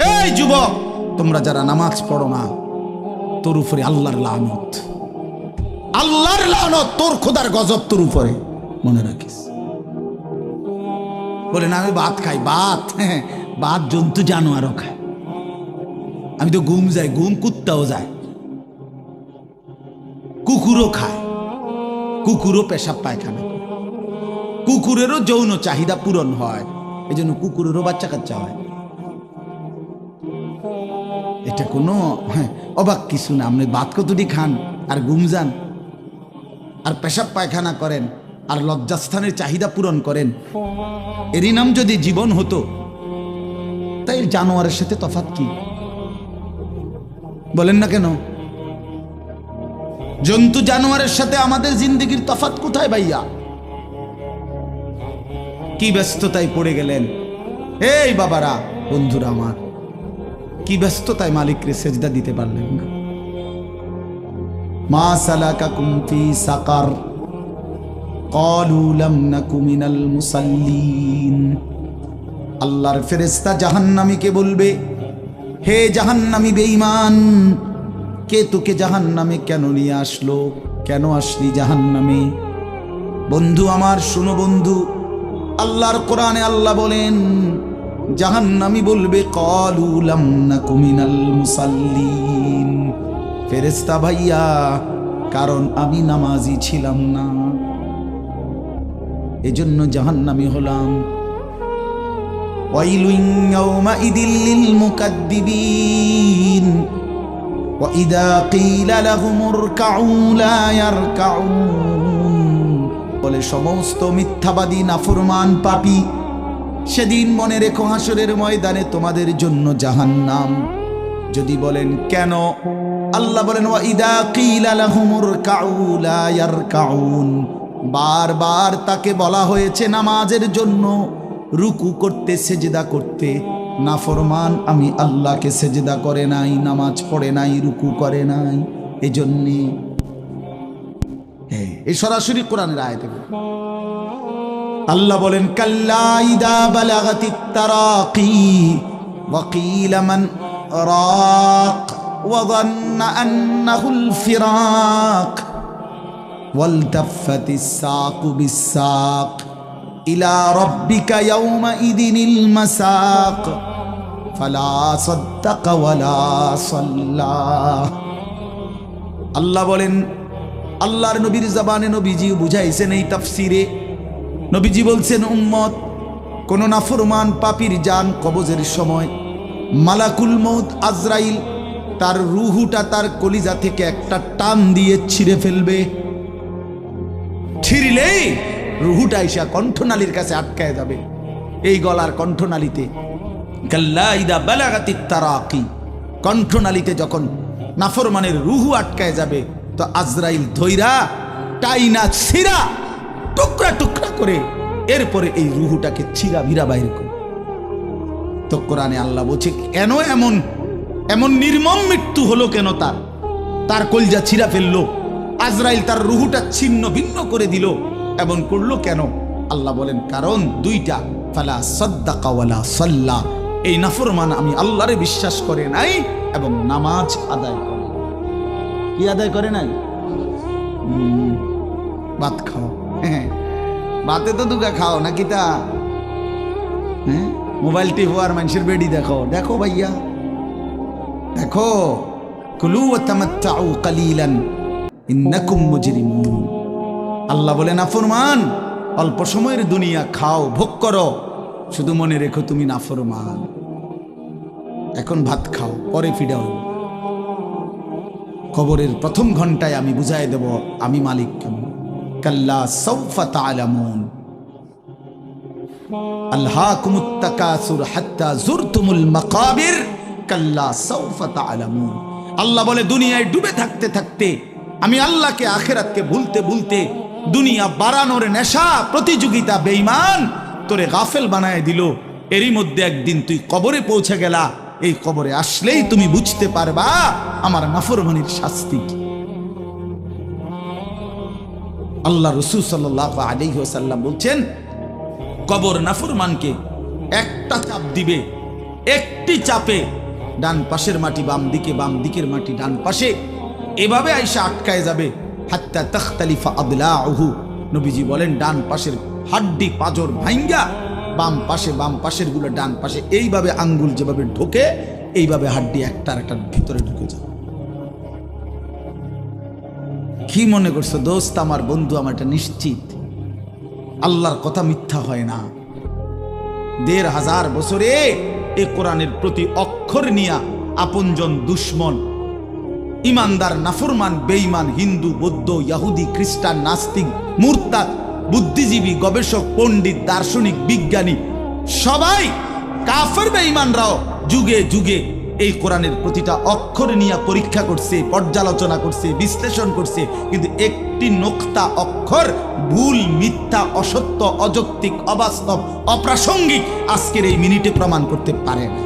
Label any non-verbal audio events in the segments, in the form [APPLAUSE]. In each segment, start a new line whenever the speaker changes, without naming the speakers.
এই যুবক! তোমরা যারা নামাজ পড়ো না তোর উপরে আল্লাহর লানত। আল্লাহর লানত তোর খোদার গজব তোর উপরে। মনে রাখিস। বলে না আমি ভাত খাই ভাত। হ্যাঁ [LAUGHS] ভাত জন্তু জানোয়ারও খায়। আমি তো ঘুম যাই ঘুম কুত্তাও যায়। কুকুরও খায়। কুকুরও পেশাব পায়খানা করে। কুকুরেরও যৌন চাহিদা পূরণ হয়। এই জন্য কুকুরেরও বাচ্চা কাচ্চা হয়। এটা কোনো হ্যাঁ, অবাক কিছু না। আপনি ভাত কতটি খান আর ঘুম যান আর পেশাব পায়খানা করেন আর লজ্জাস্থানের চাহিদা পূরণ করেন। এরই নাম যদি জীবন হতো তাই জানোয়ারের সাথে তফাৎ কি? বলেন না কেন? জন্তু জানোয়ারের সাথে আমাদের জিন্দগির তফাৎ কোথায় ভাইয়া? কি ব্যস্ততায় পড়ে গেলেন? এই বাবারা বন্ধুরা আমার। কি ব্যস্ততায় মালিককে সেজদা দিতে পারলেন না। মা সালাকা কুমফি সাকার আল্লাহর ফেরেস্তা জাহান্নামীকে বলবে, হে জাহান্নামী বেঈমান, কে তোকে জাহান্নামে কেন নিয়ে আসলো? কেন আসলি জাহান্নামে? বন্ধু আমার, শুনো বন্ধু, আল্লাহর কোরআনে আল্লাহ বলেন জাহান্নামি বলবে কলুলাম না কুমিনাল মুসাল্লিন। ফেরেস্তা ভাইয়া, কারণ আমি নামাজি ছিলাম না। এজন্য জাহান্নামি হলাম। বলে, সমস্ত মিথ্যাবাদী, নাফরমান, পাপী সেদিন মনে রেখো হাসরের ময়দানে তোমাদের জন্য জাহান্নাম। যদি বলেন কেন? আল্লাহ বলেন কাউলা ইয়ারকাউন। বারবার তাকে বলা হয়েছে নামাজের জন্য। রুকু করতে সেজদা করতে। নাফরমান আমি আল্লাহকে সেজদা করে নাই নামাজ পড়ে নাই রুকু করে নাই। এজন্যে। হ্যাঁ, এই সরাসরি কোরআনের আয়াতে বলে। আল্লাহ বলেন কাল্লা ইদা বালাগাতিত তারাকি وقيل من راق وظن أنه الفراق والتفت الساق بالساق إلى ربك يومئذ المساق فلا صدق ولا صلى আল্লাহ বলেন আল্লাহর নবীর জবানে নবীজি বুঝাইছেন এই তাফসিরে নবীজি বলছেন, উম্মত, কোন নাফরমান পাপির জান কবজের সময়। মালাকুল মৌত আজরাইল, তার রুহুটা তার কলিজা থেকে একটা টান দিয়ে ছিঁড়ে ফেলবে। ছিঁড়লেই রুহুটা এসা কণ্ঠনালীর কাছে আটকায় যাবে। এই গলার কণ্ঠনালীতে তারাকি। কণ্ঠনালীতে যখন নাফরমানের রুহু আটকায় যাবে, তো আজরাইল ধৈরা, টাইনা ছিরা টুকরা টুকরা করে এরপরে এই রুহুটাকে ছিঁড়া ভিড়া বাইরে করে। তো কোরআনে আল্লাহ বলছে, কেন এমন? এমন নির্মম মৃত্যু হলো কেন তার? তার কলজা ছিঁড়া ফেলল। আজরাইল তার রুহুটা ছিন্ন ভিন্ন করে দিল। এমন করল কেন? আল্লাহ বলেন, কারণ দুইটা, ফালা সদ্দাকাওয়ালা সাল্লা। এই নাফরমান আমি আল্লাহরে বিশ্বাস করে নাই এবং নামাজ আদায় করে কি আদায় করে নাই? ভাত খাও হ্যাঁ [LAUGHS] ভাতে তো দুগা খাও, নাকি তা? হ্যাঁ? মোবাইল টিপো আর মানুষের বেডি দেখো। দেখো ভাইয়া। দেখো। কুলু তামাত্তাউ কালিলান। ইন্নাকুম মুজরিমুন। আল্লাহ বলে নাফরমান অল্প সময়ের দুনিয়া খাও, ভোগ করো। শুধু মনে রেখো তুমি নাফরমান এখন ভাত খাও, পরে ফিডাও। কবরের প্রথম ঘন্টায় আমি বুঝাই দেব, আমি মালিক কেমন? কাল্লা সৌফা হাত্তা জুরতুমুল মাকাবির আল্লাহ বলে, দুনিয়ায় ডুবে থাকতে থাকতে আমি আল্লাহকে আখেরাতকে ভুলতে ভুলতে দুনিয়া বাড়ানোর নেশা প্রতিযোগিতা বেইমান তোরে গাফেল বানায় দিল। এরই মধ্যে একদিন তুই কবরে পৌঁছে গেলা। এই কবরে আসলেই তুমি বুঝতে পারবা আমার নাফরমানির শাস্তি কি। আল্লাহ রসুল সাল্লাহ আলাইহি ওয়াসাল্লাম বলছেন, কবর নাফরমানকে একটা চাপ দিবে, একটি চাপে ডান পাশের মাটি বাম দিকে, বাম দিকের মাটি ডান পাশে এভাবে আইসা আটকায় যাবে। হাত্তা তখতালিফা আদলা আহু নবীজি বলেন, ডান পাশের হাড্ডি পাজর ভাইঙ্গা, বাম পাশে, বাম পাশেরগুলো ডান পাশে। এইভাবে আঙ্গুল যেভাবে ঢোকে, এইভাবে হাড্ডি একটার একটার ভিতরে ঢুকে যাবে কি মনে করছ, দোস্ত? আমার বন্ধু আমার এটা নিশ্চিত। আল্লাহর কথা মিথ্যা হয় না। দেড় হাজার বছরে এ কোরআনের প্রতি অক্ষর নিয়া আপনজন দুশ্মন, ইমানদার, নাফরমান, বেঈমান, হিন্দু, বৌদ্ধ, ইয়াহুদি, খ্রিস্টান, নাস্তিক, মুরতাদ, বুদ্ধিজীবী, গবেষক, পণ্ডিত, দার্শনিক, বিজ্ঞানী, সবাই কাফের বেঈমানরাও যুগে যুগে এই কোরআনের প্রতিটা অক্ষর নিয়ে পরীক্ষা করছে, পর্যালোচনা করছে, বিশ্লেষণ করছে, কিন্তু একটি নোক্তা অক্ষর ভুল, মিথ্যা, অসত্য, অযৌক্তিক, অবাস্তব, অপ্রাসঙ্গিক আজকের এই মিনিটে প্রমাণ করতে পারে না।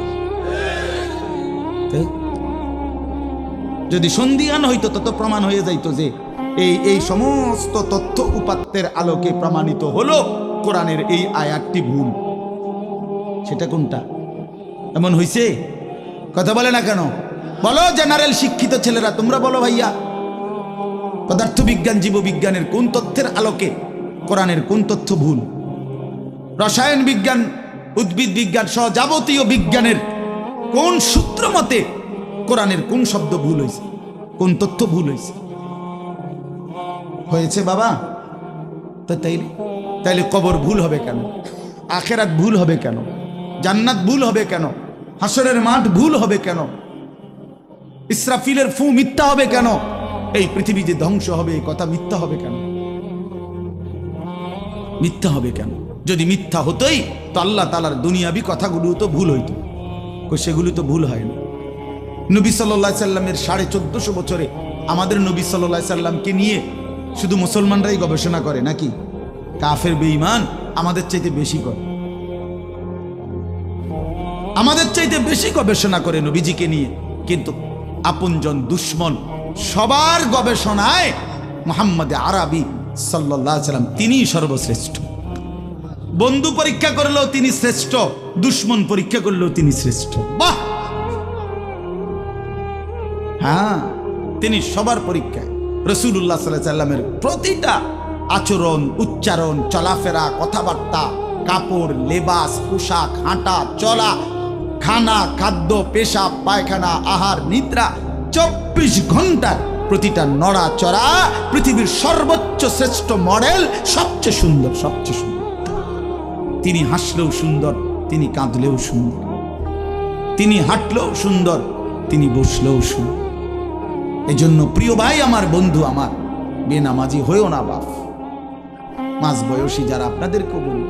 যদি সন্ধিয়ান হইতো, তত প্রমাণ হয়ে যাইতো যে এই এই সমস্ত তথ্য উপাত্তের আলোকে প্রমাণিত হলো কোরআনের এই আয়াতটি ভুল। সেটা কোনটা? এমন হইছে? কথা বলে না কেন? বলো জেনারেল শিক্ষিত ছেলেরা, তোমরা বলো ভাইয়া। পদার্থবিজ্ঞান, জীববিজ্ঞানের কোন তথ্যের আলোকে কোরআনের কোন তথ্য ভুল? রসায়ন বিজ্ঞান, উদ্ভিদ বিজ্ঞান সহ যাবতীয় বিজ্ঞানের কোন সূত্র মতে কোরআনের কোন শব্দ ভুল হয়েছে? কোন তথ্য ভুল হয়েছে? হয়েছে বাবা। তো তাইলে? তাইলে কবর ভুল হবে কেন? আখেরাত ভুল হবে কেন? জান্নাত ভুল হবে কেন? হাসরের মাঠ ভুল হবে কেন? ইসরাফিলের ফু মিথ্যা হবে কেন? এই পৃথিবী যে ধ্বংস হবে, এই কথা মিথ্যা হবে কেন? মিথ্যা হবে কেন? যদি মিথ্যা হতোই, তো আল্লাহ তালার দুনিয়াবি কথাগুলো তো ভুল হইতো। সেগুলো তো ভুল হয় না। নবী সাল্লাহ সাল্লামের সাড়ে চোদ্দশো বছরে আমাদের নবী সাল্লাহ সাল্লামকে নিয়ে শুধু মুসলমানরাই গবেষণা করে নাকি? কাফের বেঈমান আমাদের চাইতে বেশি করে। আমাদের চাইতে বেশি গবেষণা করে নবীজিকে নিয়ে। কিন্তু আপনজন দুশ্মন সবার গবেষণায় মোহাম্মদ আরবি সাল্লাহ সাল্লাম তিনিই সর্বশ্রেষ্ঠ। বন্ধু পরীক্ষা করলেও তিনি শ্রেষ্ঠ, দুশ্মন পরীক্ষা করলেও তিনি শ্রেষ্ঠ। বাহ! হ্যাঁ তিনি সবার পরীক্ষায় রসুল্লাহ সাল্লাহ সাল্লামের প্রতিটা আচরণ, উচ্চারণ, চলাফেরা, কথাবার্তা, কাপড়, লেবাস, পোশাক, হাঁটা, চলা খানা, খাদ্য, পেশাব, পায়খানা, আহার, নিদ্রা, চব্বিশ ঘণ্টা প্রতিটা নড়া চড়া পৃথিবীর সর্বোচ্চ শ্রেষ্ঠ মডেল, সবচেয়ে সুন্দর সবচেয়ে সুন্দর। তিনি হাসলেও সুন্দর, তিনি কাঁদলেও সুন্দর। তিনি হাঁটলেও সুন্দর, তিনি বসলেও সুন্দর। এজন্য প্রিয় ভাই, আমার বন্ধু, আমার বেনামাজি, হয়েও না বাপ। মাঝ বয়সী যারা, আপনাদেরকেও বলি।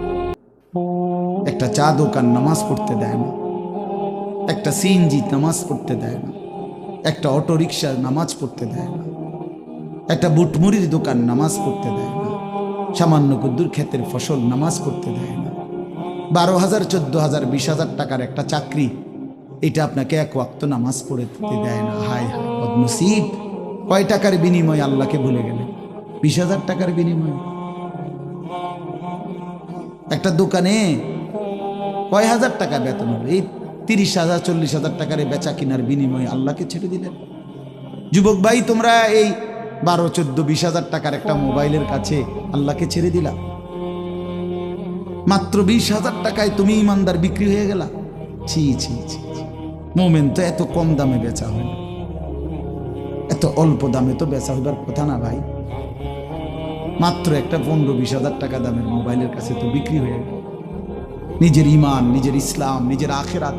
একটা চা দোকান, নামাজ পড়তে দেয় না। একটা সিএনজি নামাজ পড়তে দেয় না। একটা অটো রিক্সা নামাজ পড়তে দেয় না। একটা বুটমুড়ির দোকান নামাজ পড়তে দেয় না। সামান্য কুদ্দুর ক্ষেতের ফসল নামাজ পড়তে দেয় না। বারো হাজার, চোদ্দ হাজার, বিশ হাজার টাকার একটা চাকরি, এটা আপনাকে এক ওয়াক্ত নামাজ পড়ে দেয় না। হায় হায়, বদনসিব। কয় টাকার বিনিময়ে আল্লাহকে ভুলে গেলেন? বিশ হাজার টাকার বিনিময়ে। একটা দোকানে কয় হাজার টাকা বেতন হবে? এই তিরিশ হাজার, চল্লিশ হাজার টাকার বেচা কিনার বিনিময়ে আল্লাহকে ছেড়ে দিলেন। যুবক ভাই, তোমরা এই বারো, চোদ্দ, বিশ হাজার টাকার একটা মোবাইলের কাছে আল্লাহকে ছেড়ে দিলা। মাত্র বিশ হাজার টাকায় তুমি ইমানদার বিক্রি হয়ে গেলা। ছি ছি ছি। মোমেন তো এত কম দামে বেচা হয় না। এত অল্প দামে তো বেচা হইবার কথা না ভাই। মাত্র একটা পনেরো, বিশ হাজার টাকা দামের মোবাইলের কাছে তো বিক্রি হয়ে গেল। নিজের ইমান, নিজের ইসলাম, নিজের আখেরাত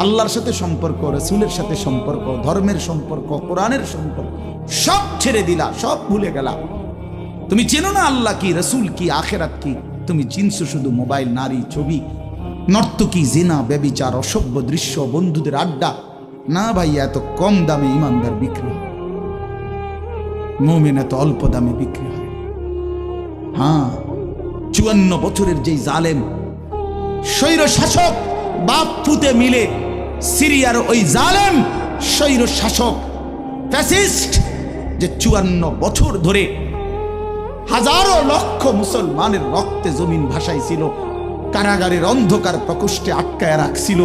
আল্লাহর সাথে সম্পর্ক, রসুলের সাথে সম্পর্ক, ধর্মের সম্পর্ক, কোরআনের সম্পর্ক, সব ছেড়ে দিলা, সব ভুলে গেলা। তুমি চেনো না আল্লাহ কি, রসুল কি, আখেরাত কি? তুমি চিনছো শুধু মোবাইল, নারী, ছবি, নর্তকী, জেনা, ব্যবিচার, অসভ্য দৃশ্য, বন্ধুদের আড্ডা। না ভাই, এত কম দামে ইমানদার বিক্রি হয়। মোমেন এত অল্প দামে বিক্রি হয়। হ্যাঁ চুয়ান্ন বছরের যেই জালেম স্বৈর শাসক বাপ ফুতে মিলে সিরিয়ার ওই জালেম স্বৈর শাসক ফ্যাসিস্ট যে চুয়ান্ন বছর ধরে হাজারো লক্ষ মুসলমানের রক্তে জমিন ভাসাইছিল, কারাগারের অন্ধকার প্রকোষ্ঠে আটকায় রাখছিল।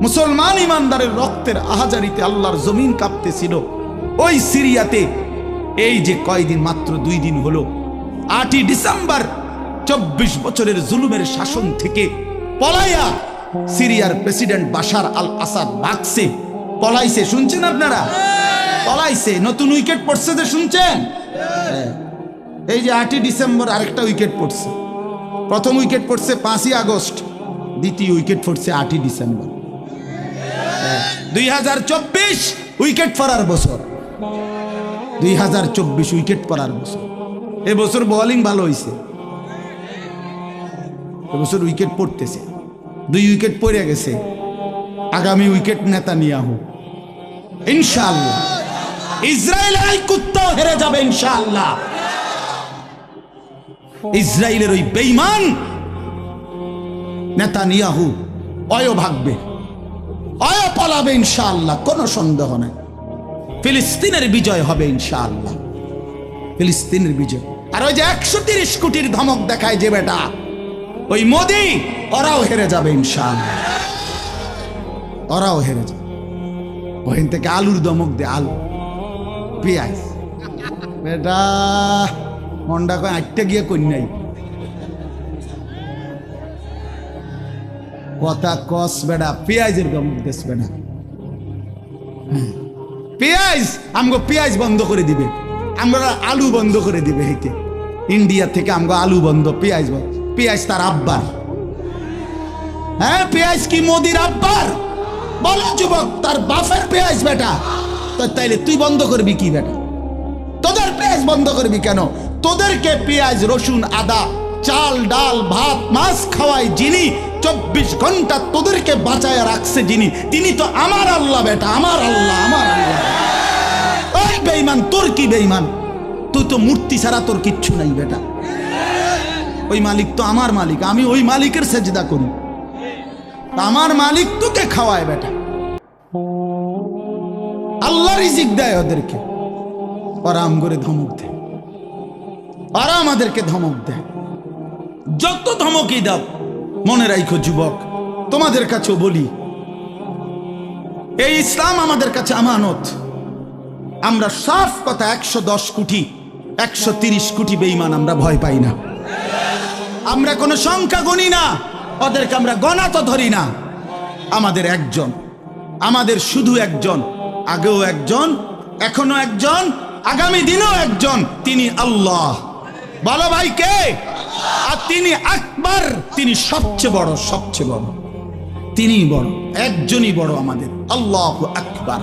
মুসলমান ইমানদারের রক্তের আহাজারিতে আল্লাহর জমিন কাঁপতেছিল। ওই সিরিয়াতে এই যে কয়দিন মাত্র দুই দিন হলো, আটই ডিসেম্বর চব্বিশ বছরের জুলুমের শাসন থেকে পলাইয়া সিরিয়ার প্রেসিডেন্ট বাশার আল আসাদ বাগসে পলাইছে, শুনছেন আপনারা? পলাইছে, নতুন উইকেট পড়ছে যে, শুনছেন? হ্যাঁ। এই যে আটই ডিসেম্বর আরেকটা উইকেট পড়ছে। প্রথম উইকেট পড়ছে পাঁচই আগস্ট, দ্বিতীয় উইকেট পড়ছে আটই ডিসেম্বর। দুই হাজার চব্বিশ উইকেট পড়ার বছর। দুই হাজার চব্বিশ উইকেট পড়ার বছর। এবছর বোলিং ভালো হয়েছে এবছর উইকেট পড়তেছে। দুই উইকেট পড়ে গেছে। আগামী উইকেট নেতা নিয়াহু ইনশাআল্লাহ। ইসরায়েলের এই কুত্তাও হেরে যাবে ইনশাআল্লাহ। ইসরায়েলের ওই বেইমান নেতা নিয়াহু অয় ভাগবে, অয় পলাবে ইনশাআল্লাহ, কোনো সন্দেহ নেই। ফিলিস্তিনের বিজয় হবে ইনশাআল্লাহ। ফিলিস্তিনের বিজয়। আর ওই যে একশো তিরিশ কোটির ধমক দেখায় যে বেটা। ওই মোদি, ওরাও হেরে যাবে ইনশাআল্লাহ। ওরাও হেরে যাবে। ওখান থেকে আলুর দমক দে, আলু। পেঁয়াজ। বেটা মন্ডা কয় আটটা গিয়ে কন্যাই। কথা কস বেড়া পেঁয়াজের দমক দেশ বেড়া পেঁয়াজ, আমগো পেঁয়াজ বন্ধ করে দিবে। আমরা আলু বন্ধ করে দিবে হেঁটে ইন্ডিয়া থেকে আমগো আলু বন্ধ, পেঁয়াজ বন্ধ। পেঁয়াজ তার আব্বার। হ্যাঁ পেঁয়াজ কি মোদির আব্বার? বলো যুবক, তার বাফের পেঁয়াজ বেটা। তো তাইলে তুই বন্ধ করবি কি বেটা? তোদের পেঁয়াজ বন্ধ করবি কেন? তোদেরকে পেঁয়াজ, রসুন, আদা, চাল, ডাল, ভাত, মাছ খাওয়াই যিনি, চব্বিশ ঘণ্টা তোদেরকে বাঁচায় রাখছে যিনি, তিনি তো আমার আল্লাহ বেটা, আমার আল্লাহ আমার আল্লাহ। বেইমান তোর কি বেইমান তুই তো মূর্তি ছাড়া তোর কিচ্ছু নাই বেটা। ওই মালিক তো আমার মালিক, আমি ওই মালিকের সেজদা করি। আমার মালিক তোকে খাওয়ায় বেটা। আল্লাহ রিজিক দেয় ওদেরকে। ওরা আম করে ধমক দেয়। ওরা আমাদেরকে ধমক দেয়। যত ধমকই দাও, মনে রাখো যুবক, তোমাদের কাছেও বলি, এই ইসলাম আমাদের কাছে আমানত। আমরা সাফ কথা একশো দশ কোটি, একশো তিরিশ কোটি বেইমান আমরা ভয় পাই না। আমরা কোনো সংখ্যা গণি না, ওদেরকে আমরা গণা তো ধরি না। আমাদের একজন, আমাদের শুধু একজন, আগেও একজন এখনও একজন, আগামী দিনও একজন, তিনি আল্লাহ। বলো ভাই কে? আর তিনি আকবর, তিনি সবচেয়ে বড় সবচেয়ে বড়। তিনি বড়, একজনই বড় আমাদের, আল্লাহ আকবার।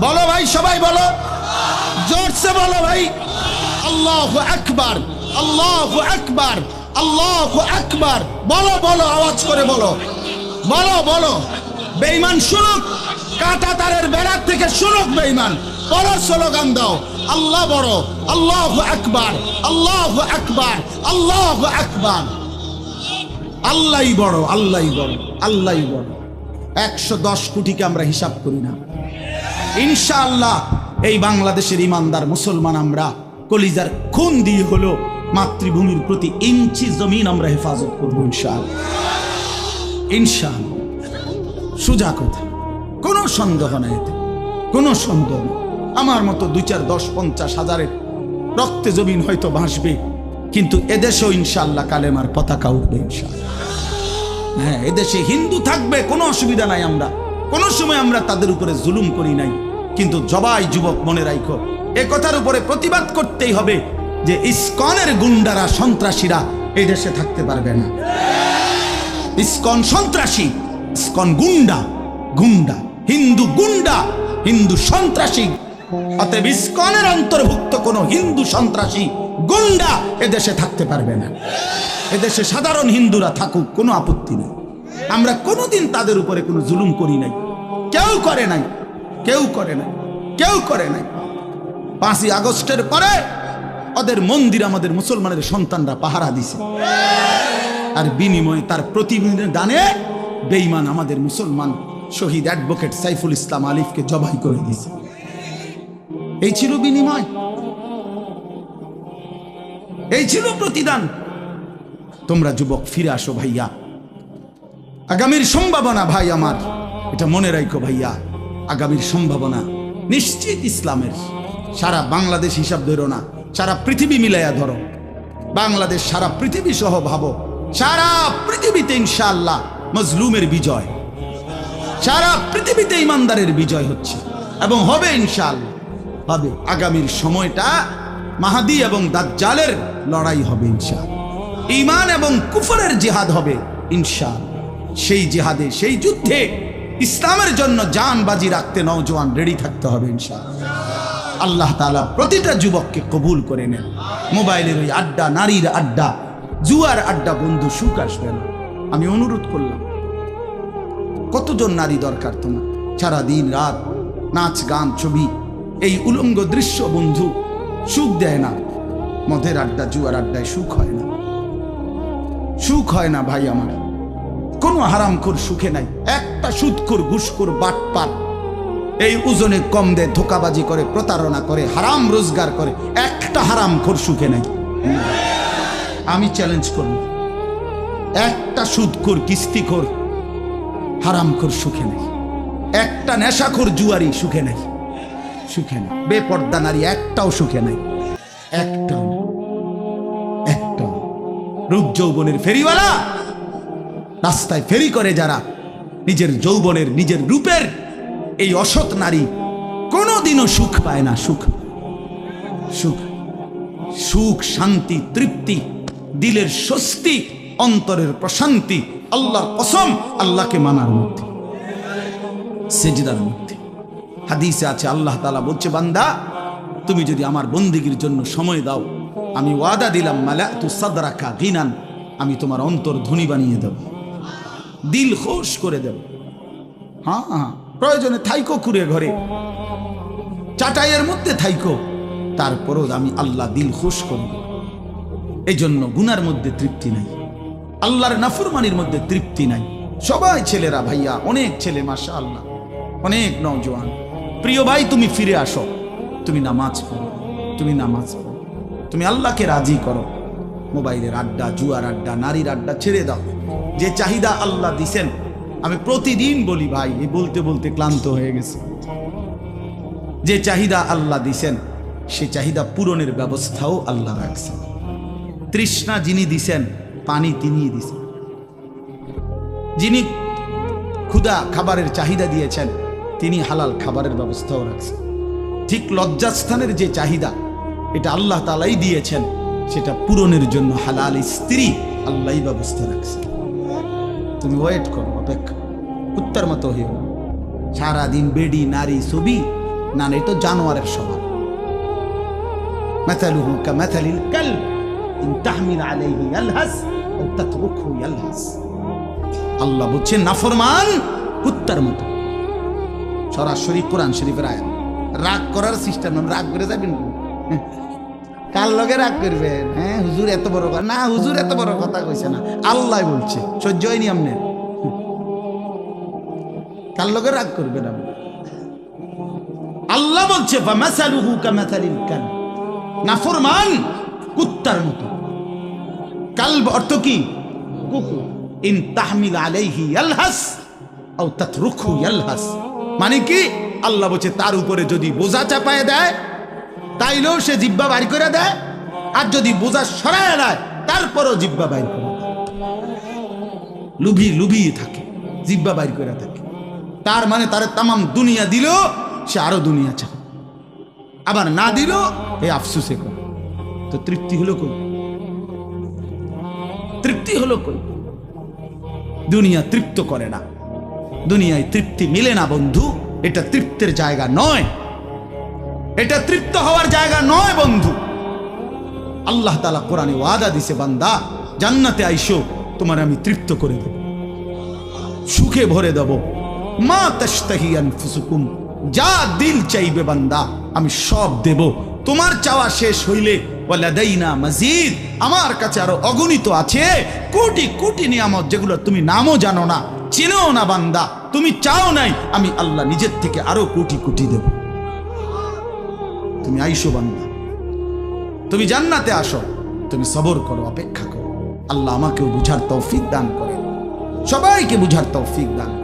বলো ভাই, সবাই বলো। জোরসে বলো ভাই। আল্লাহ আকবার আল্লাহ আকবার। আল্লাহ একবার বলো বলো, আওয়াজ করে বলো। বলো বলো। বেঈমান শুনুক, কাটা তারের বেড়ার থেকে শুনুক বেঈমান। বড় স্লোগান দাও। আল্লাহ বড়, আল্লাহ একবার আল্লাহ একবার আল্লাহ আকবার। আল্লাহই বড় আল্লাহই বড় আল্লাহই বড়। একশো দশ কোটিকে আমরা হিসাব করি না। ইনশাআল্লাহ, এই বাংলাদেশের ইমানদার মুসলমান আমরা, কলিজার খুন দিয়ে হলো মাতৃভূমির প্রতি ইঞ্চি জমিন আমরা হেফাজত করব ইনশাআল্লাহ। ইনশাআল্লাহ। সোজা কথা, কোনো সন্দেহ নাই এতে, কোনো সন্দেহ নেই। আমার মতো দুই চার দশ পঞ্চাশ হাজারের রক্তে জমিন হয়তো ভাসবে, কিন্তু এদেশেও ইনশাআল্লাহ কালেমার পতাকা উঠবে ইনশাআল্লাহ। হ্যাঁ এদেশে হিন্দু থাকবে, কোনো অসুবিধা নাই আমরা। কোনো সময় আমরা তাদের উপরে জুলুম করি নাই। কিন্তু জবাই যুবক মনে রাখো এ কথার উপরে প্রতিবাদ করতেই হবে। যে ইস্কনের গুন্ডারা সন্ত্রাসীরা এই দেশে থাকতে পারবে না। ইস্কন সন্ত্রাসী, ইস্কন গুন্ডা গুন্ডা, হিন্দু গুন্ডা, হিন্দু সন্ত্রাসী। অতএব ইস্কনের অন্তর্ভুক্ত কোন হিন্দু সন্ত্রাসী, গুন্ডা এদেশে থাকতে পারবে না। এদেশে সাধারণ হিন্দুরা থাকুক, কোনো আপত্তি নেই। আমরা কোনোদিন তাদের উপরে কোনো জুলুম করি নাই। কেউ করে নাই, কেউ করে নাই, কেউ করে নাই। পাঁচই আগস্টের পরে ওদের মন্দির আমাদের মুসলমানের সন্তানরা পাহারা দিছে। আর বিনিময়ে তার প্রতিদিনের দানে বেইমান আমাদের মুসলমান শহীদ অ্যাডভোকেট সাইফুল ইসলাম আলিফকে জবাই করে দিয়েছে এই ছিল বিনিময়। এই ছিল প্রতিদান। তোমরা যুবক, ফিরে আসো ভাইয়া। আগামীর সম্ভাবনা ভাই আমার, এটা মনে রাখো ভাইয়া, আগামীর সম্ভাবনা নিশ্চিত ইসলামের। সারা বাংলাদেশ হিসাব ধরো না। সারা পৃথিবী মিলাইয়া ধরো। বাংলাদেশ সারা পৃথিবী সহ ভাবো। সারা পৃথিবীতে ইনশাআল্লাহ মজলুমের বিজয়। সারা পৃথিবীতে ইমানদারের বিজয় হচ্ছে। এবং হবে ইনশাআল্লাহ। হবে। আগামীর সময়টা মাহাদি এবং দাজ্জালের লড়াই হবে ইনশাআল্লাহ। ইমান এবং কুফরের জিহাদ হবে ইনশাআল্লাহ। সেই জিহাদে, সেই যুদ্ধে ইসলামের জন্য জান বাজি রাখতে নওজোয়ান রেডি থাকতে হবে ইনশাআল্লাহ। আল্লাহ তাআলা প্রতিটা যুবককে কবুল করে নেন। মোবাইলের ওই আড্ডা, নারীর আড্ডা, জুয়ার আড্ডা, বন্ধু, সুখ আসবে না। আমি অনুরোধ করলাম, কতজন নারী দরকার তোমার? সারা দিন রাত, নাচ, গান, ছবি, এই উলঙ্গ দৃশ্য বন্ধু, সুখ দেয় না। মদের আড্ডা, জুয়ার আড্ডায় সুখ হয় না। সুখ হয় না ভাই আমার। কোনো হারামখোর সুখে নাই। একটা সুদখোর ঘুষখোর, বাটপাট এই ওজনে কম দেয় ধোকাবাজি করে, প্রতারণা করে, হারাম রোজগার করে, একটা হারামখোর সুখে নাই। আমি চ্যালেঞ্জ করব। একটা সুদখোর, কিস্তিখোর হারামখোর সুখে নেই। একটা নেশাখোর জুয়ারি সুখে নেই। সুখে নেই। বেপর্দা নারী একটাও সুখে নাই। একটাও। একটাও রূপ যৌবনের ফেরিওয়ালা, রাস্তায় ফেরি করে যারা, নিজের যৌবনের, নিজের রূপের এই অসৎ নারী কোনোদিনও সুখ পায় না, সুখ। সুখ। সুখ, শান্তি, তৃপ্তি, দিলের স্বস্তি, অন্তরের প্রশান্তি, আল্লাহর কসম, আল্লাহকে মানার মধ্যে সেজদার মধ্যে হাদিসে আছে, আল্লাহ তালা বলছে, বান্দা, তুমি যদি আমার বন্দিগির জন্য সময় দাও, আমি ওয়াদা দিলাম মালা তু সাদরাকা গিনান, আমি তোমার অন্তর ধনী বানিয়ে দেব। দিল খোশ করে দেব। হ্যাঁ হ্যাঁ। প্রয়োজনে থাইকো কুড়ে ঘরে। চাটাইয়ের মধ্যে থাইকো, তারপরও আমি আল্লাহ দিল খুশ করব। এই জন্য গুনার মধ্যে তৃপ্তি নাই, আল্লাহর নাফুরমানির মধ্যে তৃপ্তি নাই। সবাই ছেলেরা ভাইয়া, অনেক ছেলে মাসা আল্লাহ অনেক নওজোয়ান। প্রিয় ভাই, তুমি ফিরে আসো, তুমি নামাজ পড়ো, তুমি নামাজ পড়ো, তুমি আল্লাহকে রাজি করো। মোবাইলের আড্ডা, জুয়ার আড্ডা, নারীর আড্ডা ছেড়ে দাও। যে চাহিদা আল্লাহ দিছেন আমি প্রতিদিন বলি, ভাই, এই বলতে বলতে ক্লান্ত হয়ে গেছে। যে চাহিদা আল্লাহ দিছেন, সে চাহিদা পূরণের ব্যবস্থাও আল্লাহ রাখছেন। তৃষ্ণা যিনি দিছেন, পানি তিনিই দিছেন। যিনি ক্ষুদা খাবারের চাহিদা দিয়েছেন, তিনি হালাল খাবারের ব্যবস্থাও রাখছেন। ঠিক লজ্জাস্থানের যে চাহিদা, এটা আল্লাহ তালাই দিয়েছেন, সেটা পূরণের জন্য হালাল স্ত্রী আল্লাহ ব্যবস্থা রাখছেন। তুমি ওয়েট করো অপেক্ষা কুত্তার মতো হইও না। সারাদিন বেডি নারী ছবি না না, এ তো জানোয়ারের স্বভাব مثله كمثل الكلب إن تحمل عليه يلهث أو تتركه يلهث আল্লাহ বলছেন নাফরমান কুত্তার মতো সরাসরি কোরআন শরীফের আয়াত রাগ করার সিস্টেম রাগ করে যাবেন কার লগে রাগ করবেন? হ্যাঁ হুজুর এত বড় কথা। না, হুজুর এত বড় কথা কইছে না। আল্লাহ বলছে, সহ্য হয়নি আপনার কার লগে রাগ করবেন আপনি? আল্লাহ বলছে নাফরমান কুত্তার মতো। কালব অর্থ কি? কুকুর। ইন তাহমিল আলাইহি ইয়ালহাস আও তাতরুকহু ইয়ালহাস। মানে কি? আল্লাহ বলছে, তার উপরে যদি বোঝা চাপায় দেয় তাইলেও সে জিব্বা বাইর করে দেয়। আর যদি বোঝা সরায় দেয় তারপরও জিব্বা বাইর করে লুভি লুভি থাকে জিব্বা বাইর করে থাকে। তার মানে তার তামাম দুনিয়া দিল সে আরও দুনিয়া চায়। আবার না দিল এই আফসুসে করে। তো তৃপ্তি হলো কই? তৃপ্তি হলো কই? দুনিয়া তৃপ্ত করে না। দুনিয়ায় তৃপ্তি মিলে না বন্ধু, এটা তৃপ্তের জায়গা নয়। এটা তৃপ্ত হওয়ার জায়গা নয়, বন্ধু। আল্লাহ তালা কোরআনে ওয়াদা দিছে, বান্দা, জান্নাতে আইসো, তোমার আমি তৃপ্ত করে দেব। সুখে ভরে দেব। মা তাস্তাহি আনফুসুকুম, যা দিল চাইবে বান্দা, আমি সব দেব। তোমার চাওয়া শেষ হইলে, ওয়ালাদাইনা মাজিদ, আমার কাছে আরও অগণিত আছে। কোটি কোটি নিয়ামত যেগুলো তুমি নামও জানো না, চিনেও না বান্দা। তুমি চাও নাই, আমি আল্লাহ নিজের থেকে আরও কোটি কোটি দেব। তুমি আইসো বান্দা। তুমি জান্নাতে আসো। তুমি সবর করো, অপেক্ষা করো। আল্লাহ আমাকেও বুঝার তৌফিক দান করে সবাইকে বুঝার তৌফিক দান